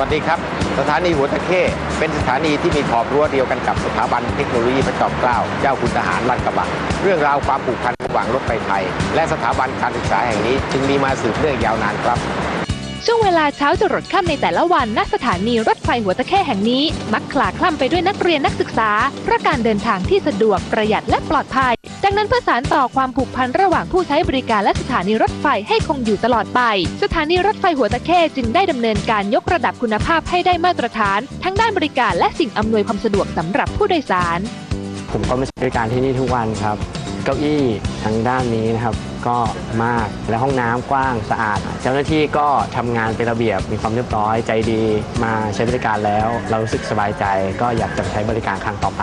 วัสดีครับ สถานีหัวตะเข้เป็นสถานีที่มีขอบรั้วเดียวกันกับสถาบันเทคโนโลยีพระจอมเกล้าเจ้าคุณทหารลาดกระบังเรื่องราวความผูกพันระหว่างรถไฟไทย และสถาบันการศึกษาแห่งนี้ จึงมีมาสืบเนื่องยาวนานครับช่วงเวลาเช้าจรดค่ำในแต่ละวันณสถานีรถไฟหัวตะเข้แห่งนี้ มักคลาคล่ำไปด้วยนักเรียนนักศึกษาเพราะการเดินทางที่สะดวกประหยัดและปลอดภัย ดังนั้นเพื่อสานต่อความผูกพันระหว่างผู้ใช้บริการและสถานีรถไฟให้คงอยู่ตลอดไป สถานีรถไฟหัวตะเข้จึงได้ดำเนินการยกระดับคุณภาพให้ได้มาตรฐาน ทั้งด้านบริการและสิ่งอำนวยความสะดวกสำหรับผู้โดยสาร ผมก็มาใช้บริการที่นี่ทุกวันครับ เก้าอี้ทางด้านนี้นะครับก็มากและห้องน้ำกว้างสะอาด เจ้าหน้าที่ก็ทำงานเป็นระเบียบมีความเรียบร้อยใจดี มาใช้บริการแล้ว เรารู้สึกสบายใจ ก็อยากจะใช้บริการครั้งต่อไป